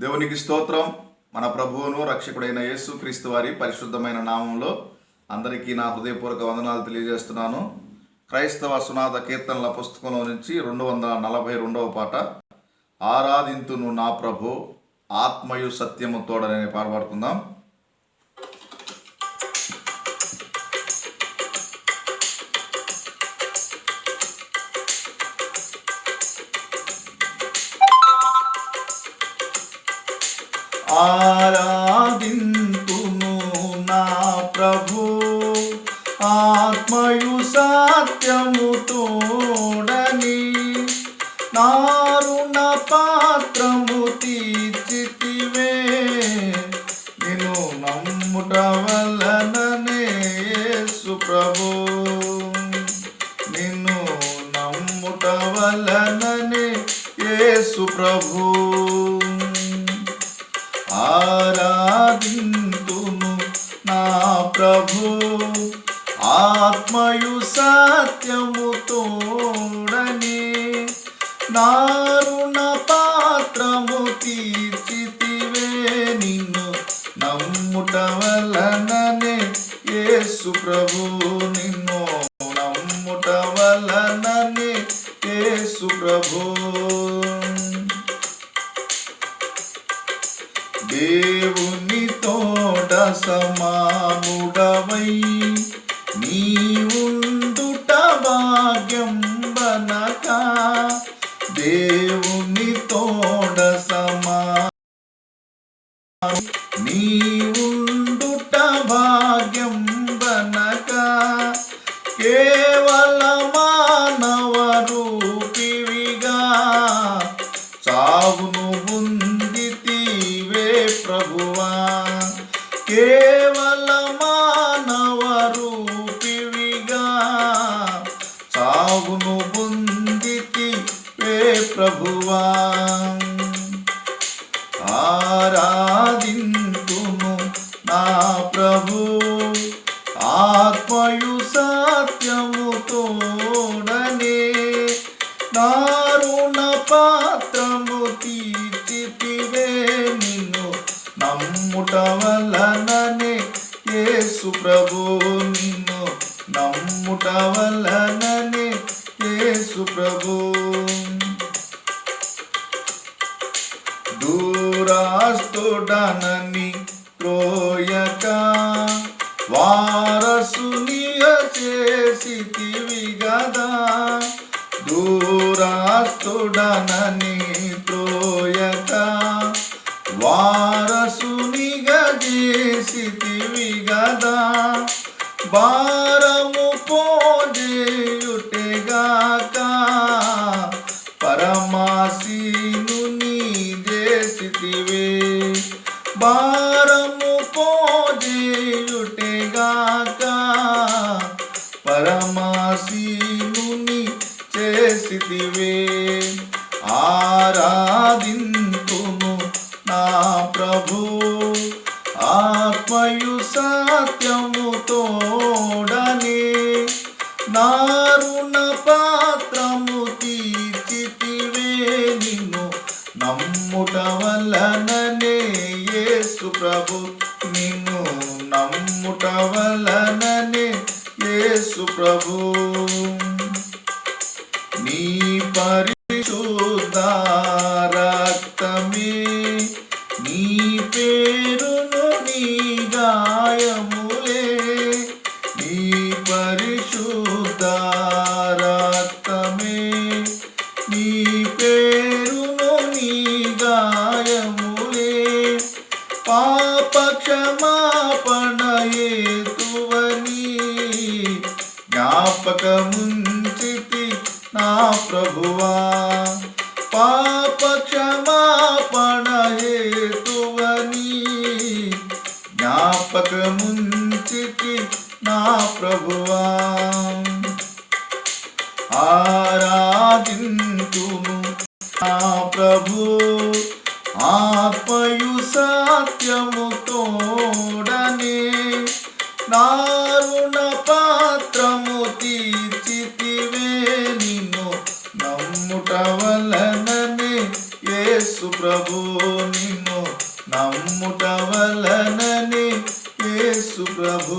దేవునికి స్తోత్రం. మన ప్రభువును రక్షకుడైన యేసు క్రీస్తు వారి పరిశుద్ధమైన నామంలో అందరికీ నా హృదయపూర్వక వందనాలు తెలియజేస్తున్నాను. క్రైస్తవ సునాద కీర్తనల పుస్తకంలో నుంచి రెండు వందల నలభై రెండవ పాట ఆరాధింతును నా ప్రభు ఆత్మయు సత్యము తోడనని పాట పాడుకుందాం. ఆరాధింతును నా ప్రభు. ఆత్మయు సత్యము తోడని నారుణ పాత్రము తీర్చితివే. నేను నమ్ముట వలననే సుప్రభు నిన్ను నమ్ముట వలననే యేసు ప్రభు. ఆరాధింతును నా ప్రభు. ఆత్మయు సత్యము తోడని నారుణ పాత్రము తీర్చితివే నిన్ను నమ్ముట వలననే యేసు ప్రభు నిన్ను నమ్ముట వలననే యేసు ప్రభు. దేవుని తోడ సమాముడవై నీ ఉండుట భాగ్యం బనక దేవుని తోడ సమా నీ ఉండుట భాగ్యం ఆరాధింతును నా ప్రభు. ఆత్మయు సత్యముతోడనే దారుణ పాత్రము తీర్చితివే నిన్ను నమ్ముట వలననే యేసు ప్రభు నిన్ను నమ్ముట వలననే యేసు ప్రభు. దూరాస్తుడనని ప్రోయక వారసునియ చేసితివి గదా దూరాస్తుడనని ప్రోయక వారసునిగా చేసితివి గదా బార చేసివే భారము పోజేయుటెగాక పరమాసీను చేసివే ఆరాధింతును నా ప్రభు. ఆత్మయు సత్యము తోడనే నారుణ పాత్ర నమ్ముట వలననే యేసు ప్రభు. నిన్ను నమ్ముట వలననే యేసు ప్రభు. నీ పరిశుద్ధ రక్తమే నీ పేరును నీ గాయములే. నీ పరిశుద్ధ రక్తమే నీ జ్ఞాపకముంచితి నా ప్రభువా. పాప క్షమాపణ హేతువని జ్ఞాపకముంచితి నా ప్రభువా. ఆరాధింతును నా ప్రభు. ఆత్మయు సత్యము తోడనే నారుణ ప్రభు నిన్ను నమ్ముట వలనని యేసు ప్రభు.